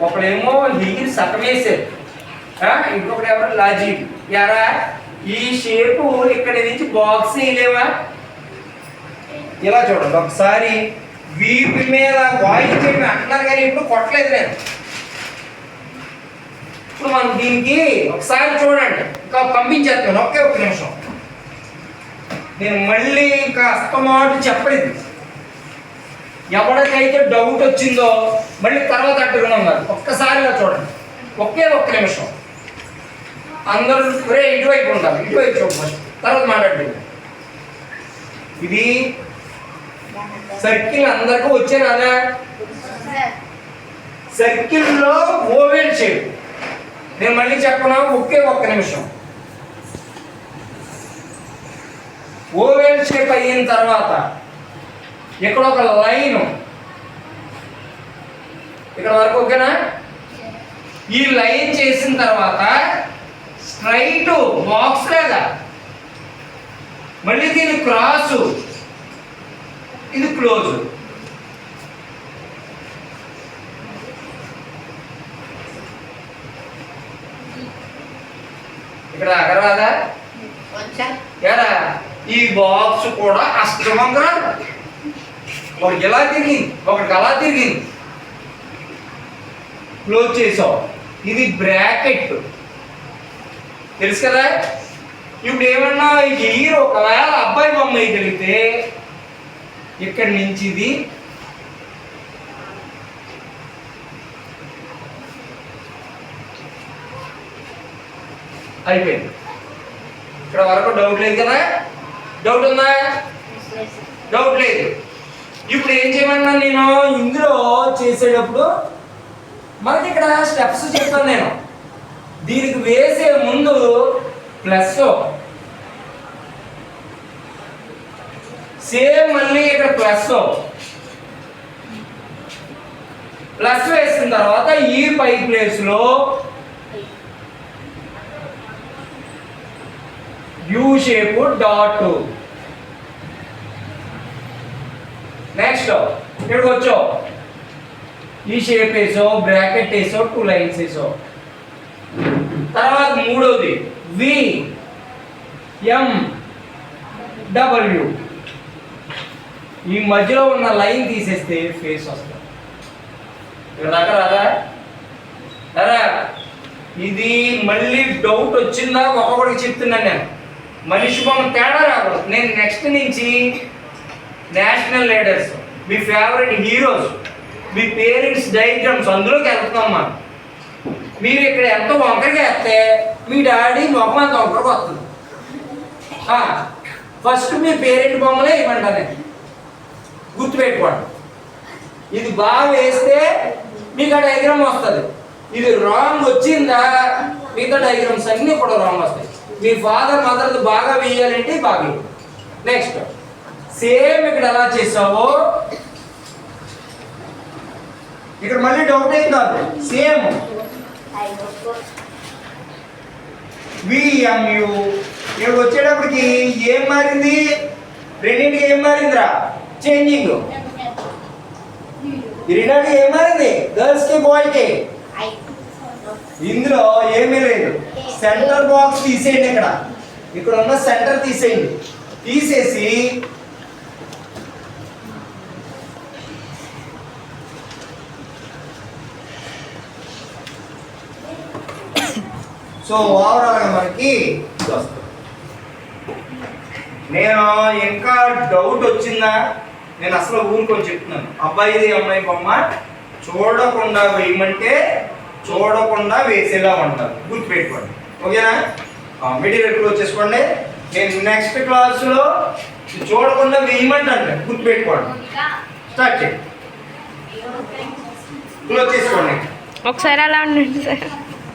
ఒకడేమో హీర్ సగం ఆ, ఇంకొకటి ఎవరు? లాజిక్ ఎరా ఈ షేపు ఇక్కడి నుంచి బాక్స్ వేయలేవా? ఇలా చూడండి. ఒకసారి వీపు మీద వాయించేవి అంటున్నారు కానీ ఇప్పుడు కొట్టలేదు నేను. ఇప్పుడు మనం దీనికి ఒకసారి చూడండి. ఇంకా పంపించేస్తాను. ఒకే ఒక్క నిమిషం. నేను మళ్ళీ ఇంకా అస్తమాటు చెప్పలేదు. ఎవరికైతే డౌట్ వచ్చిందో మళ్ళీ తర్వాత అడ్డుకున్నాం కాదు. ఒక్కసారి చూడండి. ఒకే ఒక్క నిమిషం. అందరూ రే ఇటువైపు ఉండాలి. ఇటువైపు చూడండి తర్వాత మాట్లాడండి. ఇది సర్కిల్ అందరికీ వచ్చాను సర్కిల్లో ఓవెల్ షేప్ నేను మళ్ళీ చెప్పనా? ఒకే ఒక్క నిమిషం. ఓవెల్ షేప్ అయిన తర్వాత ఇక్కడ ఒక లైన్. ఇక్కడ వరకు ఓకేనా? ఈ లైన్ చేసిన తర్వాత స్ట్రైట్ బాక్స్ లేదా మళ్ళీ దీని క్రాసు. ఇది క్లోజ్. ఇక్కడ అగరాదా ఎరా? ఈ బాక్స్ కూడా అష్టమంగా ఒకటి ఎలా తిరిగింది? ఒకటి అలా తిరిగింది. క్లోజ్ చేసావు. ఇది బ్రాకెట్ తెలుసు కదా? ఇప్పుడు ఏమన్నా హీరో ఒకవేళ అబ్బాయి బొమ్మ వేయగలిగితే ఇక్కడి నుంచి ఇది అయిపోయింది. ఇక్కడ వరకు డౌట్ లేదు కదా? డౌట్ ఉందా? డౌట్ లేదు. ఇప్పుడు ఏం చేయమన్నా నేను? ఇందులో చేసేటప్పుడు మనకి ఇక్కడ స్టెప్స్ చెప్తాను నేను. దీనికి వేసే ముందు ప్లస్ సేమ్ మళ్ళీ ఇక్కడ ప్లస్ ప్లస్ వేసిన తర్వాత ఈ పై ప్లేస్లో యూ షేప్ డాట్ నెక్స్ట్ ఇక్కడికి వచ్చావు? ఈ షేప్ వేసావు బ్రాకెట్ వేసావు టూ లైన్స్ వేసావు తర్వాత మూడోది వి ఎం డబ్ల్యూ ఈ మధ్యలో ఉన్న లైన్ తీసేస్తే ఫేస్ వస్తుంది. ఇక్కడ దాకా రాదా? సరే ఇది మళ్ళీ డౌట్ వచ్చిందా? ఒక్కొక్కడికి చెప్తున్నాను నేను. మనిషి బొమ్మ తేడా రాకూడదు. నేను నెక్స్ట్ నుంచి నేషనల్ లీడర్స్ మీ ఫేవరెట్ హీరోస్ మీ పేరెంట్స్ డయాగ్రామ్స్ అందులోకి వెళ్తాం మనం. మీరు ఇక్కడ ఎంత వంకరగా వేస్తే మీ డాడీ మొహం అంత వంకరగా వస్తుంది. ఫస్ట్ మీ పేరెంట్ బొమ్మలే ఇవ్వండి గుర్తుపెట్టుకోండి. ఇది బాగా వేస్తే మీకు ఆ డయాగ్రామ్ వస్తుంది. ఇది రాంగ్ వచ్చిందా మిగతా డయాగ్రామ్స్ అన్నీ కూడా రాంగ్ వస్తాయి. మీ ఫాదర్ మదర్ బాగా వేయాలంటే బాగా నెక్స్ట్ సేమ్ ఇక్కడ ఎలా చేసావో ఇక్కడ మళ్ళీ డౌట్ ఏం కాదు. సేమ్ విఎంయు ఇక్కడ వచ్చేటప్పటికి ఏం మారింది? రెండింటికి ఏం మారిందిరా? చేంజింగ్ రెండింటికి ఏం మారింది? గర్ల్స్కి బాయ్కి. ఇందులో ఏమీ లేదు. సెంటర్ బాక్స్ తీసేయండి ఇక్కడ. ఇక్కడ ఉన్న సెంటర్ తీసేయండి. తీసేసి సో ఓవరాల్గా మనకి వస్తుంది. నేను ఇంకా డౌట్ వచ్చిందా? నేను అసలు ఊరుకొని చెప్తున్నాను. అబ్బాయిది అమ్మాయి బొమ్మ చూడకుండా వేయమంటే చూడకుండా వేసేలా ఉంటారు. గుర్తుపెట్టుకోండి. ఓకేనా? మెటీరియల్ క్లోజ్ చేసుకోండి. నేను నెక్స్ట్ క్లాస్లో చూడకుండా వేయమంటాను. గుర్తుపెట్టుకోండి. స్టార్ట్ చేయండి క్లోజ్ చేసుకోండి. ఒకసారి అలా ఉండండి సార్.